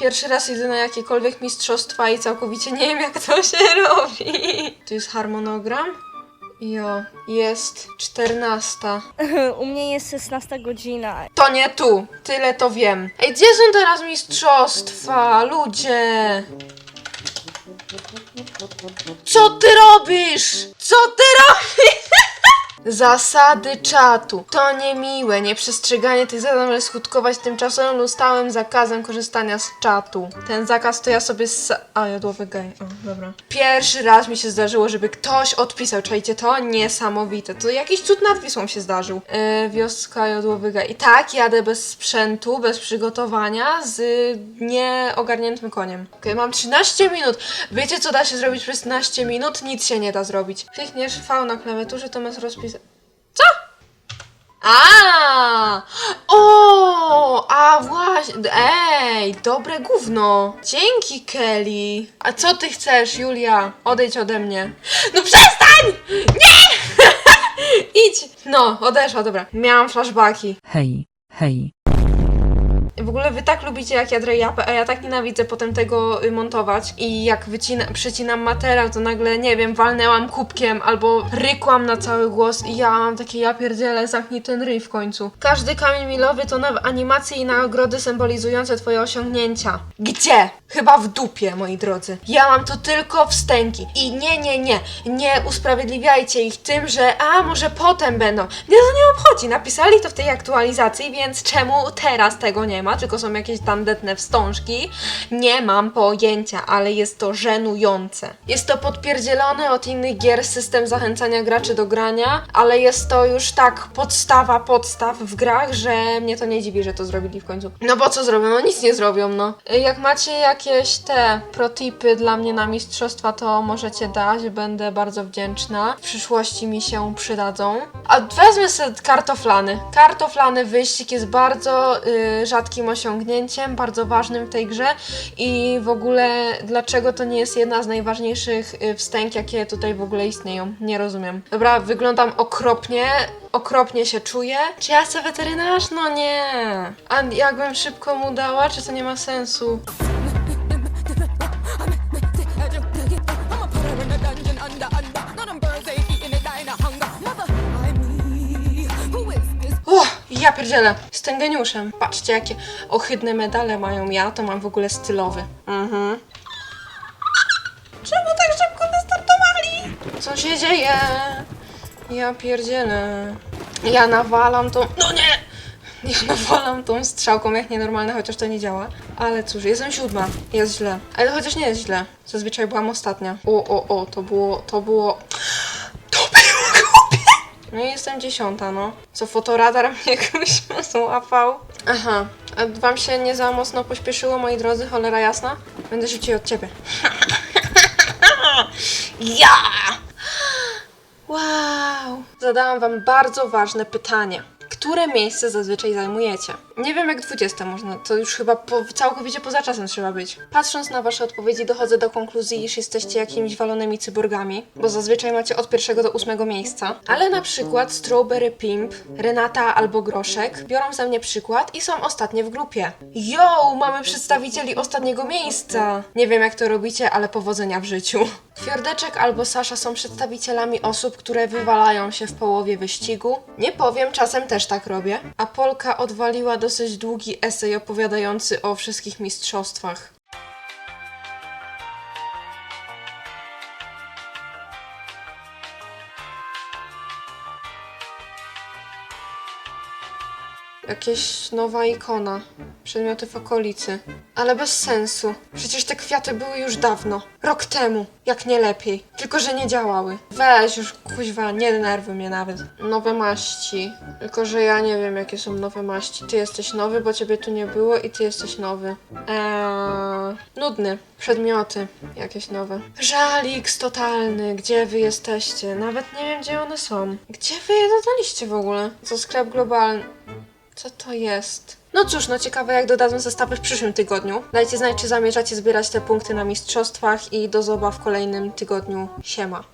Pierwszy raz idę na jakiekolwiek mistrzostwa i całkowicie nie wiem, jak to się robi. Tu jest harmonogram. Jo, jest 14. U mnie jest 16 godzina. To nie tu, tyle to wiem. Ej, gdzie są teraz mistrzostwa, ludzie? Co ty robisz? Co ty robisz? Zasady czatu. To niemiłe. Nieprzestrzeganie tych zadań może skutkować tymczasowym lub stałym zakazem korzystania z czatu. Ten zakaz to ja sobie z... A, jodłowy gej. O, dobra. Pierwszy raz mi się zdarzyło, żeby ktoś odpisał. Czajcie to? Niesamowite. To jakiś cud nadpisą się zdarzył. Yy, wioska jodłowy gej. I tak jadę bez sprzętu, bez przygotowania, z nieogarniętym koniem. Okej, mam 13 minut. Wiecie, co da się zrobić przez 13 minut? Nic się nie da zrobić. Klikniesz V na klawiaturze, to masz rozpis... A! O! A właśnie. Ej, dobre gówno. Dzięki, Kelly. A co ty chcesz, Julia? Odejdź ode mnie. No przestań! Nie! Idź! No, odeszła, dobra. Miałam flashbacki. Hej, hej. W ogóle wy tak lubicie jak ja drejapę, a ja tak nienawidzę potem tego y, montować i jak wycina, przycinam materiał, to nagle, nie wiem, walnęłam kubkiem albo rykłam na cały głos i ja mam takie ja pierdzielę, zamknij ten ryj w końcu. Każdy kamień milowy to nowe animacje i nagrody symbolizujące twoje osiągnięcia. Gdzie? Chyba w dupie, moi drodzy. Ja mam to tylko wstęgi. I nie, nie, nie, nie usprawiedliwiajcie ich tym, że a może potem będą. Mnie to nie obchodzi. Napisali to w tej aktualizacji, więc czemu teraz tego nie ma? Tylko są jakieś tandetne wstążki. Nie mam pojęcia, ale jest to żenujące. Jest to podpierdzielony od innych gier system zachęcania graczy do grania, ale jest to już tak podstawa podstaw w grach, że mnie to nie dziwi, że to zrobili w końcu. No bo co zrobią? No nic nie zrobią, no. Jak macie jakieś te protipy dla mnie na mistrzostwa, to możecie dać, będę bardzo wdzięczna. W przyszłości mi się przydadzą. A wezmę sobie kartoflany. Kartoflany wyścig jest bardzo y, rzadkim osiągnięciem, bardzo ważnym w tej grze i w ogóle dlaczego to nie jest jedna z najważniejszych y, wstęg, jakie tutaj w ogóle istnieją. Nie rozumiem. Dobra, wyglądam okropnie, okropnie się czuję. Czy ja chcę weterynarz? No nie. A jakbym szybko mu dała, czy to nie ma sensu? Ja pierdzielę, z tym geniuszem. Patrzcie, jakie ohydne medale mają. Ja to mam w ogóle stylowy. Mhm. Czemu tak szybko wystartowali? Co się dzieje? Ja pierdzielę. Ja nawalam tą... No nie! Ja nawalam tą strzałką jak nienormalne, chociaż to nie działa. Ale cóż, jestem siódma. Jest źle. Ale chociaż nie jest źle. Zazwyczaj byłam ostatnia. O, o, o, to było... To było... No i jestem dziesiąta, no. Co, fotoradar mnie jakoś złapał? Aha, a wam się nie za mocno pośpieszyło, moi drodzy, cholera jasna? Będę szybciej od ciebie. ja! Wow! Zadałam wam bardzo ważne pytanie. Które miejsce zazwyczaj zajmujecie? Nie wiem jak 20 można, to już chyba po, całkowicie poza czasem trzeba być. Patrząc na wasze odpowiedzi dochodzę do konkluzji, iż jesteście jakimiś walonymi cyborgami, bo zazwyczaj macie od pierwszego do ósmego miejsca. Ale na przykład Strawberry Pimp, Renata albo Groszek biorą ze mnie przykład i są ostatnie w grupie. Yo, mamy przedstawicieli ostatniego miejsca! Nie wiem jak to robicie, ale powodzenia w życiu. Fiordeczek albo Sasza są przedstawicielami osób, które wywalają się w połowie wyścigu. Nie powiem, czasem też tak robię. A Polka odwaliła dosyć długi esej opowiadający o wszystkich mistrzostwach. Jakieś nowa ikona. Przedmioty w okolicy. Ale bez sensu. Przecież te kwiaty były już dawno. Rok temu. Jak nie lepiej. Tylko, że nie działały. Weź już, kuźwa, nie denerwuj mnie nawet. Nowe maści. Tylko, że ja nie wiem, jakie są nowe maści. Ty jesteś nowy, bo ciebie tu nie było i ty jesteś nowy. Eee, nudny. Przedmioty jakieś nowe. Żaliks totalny. Gdzie wy jesteście? Nawet nie wiem, gdzie one są. Gdzie wy je dodaliście w ogóle? Co sklep globalny? Co to jest? No cóż, no ciekawe jak dodadzą zestawy w przyszłym tygodniu. Dajcie znać, czy zamierzacie zbierać te punkty na mistrzostwach i do zoba w kolejnym tygodniu. Siema.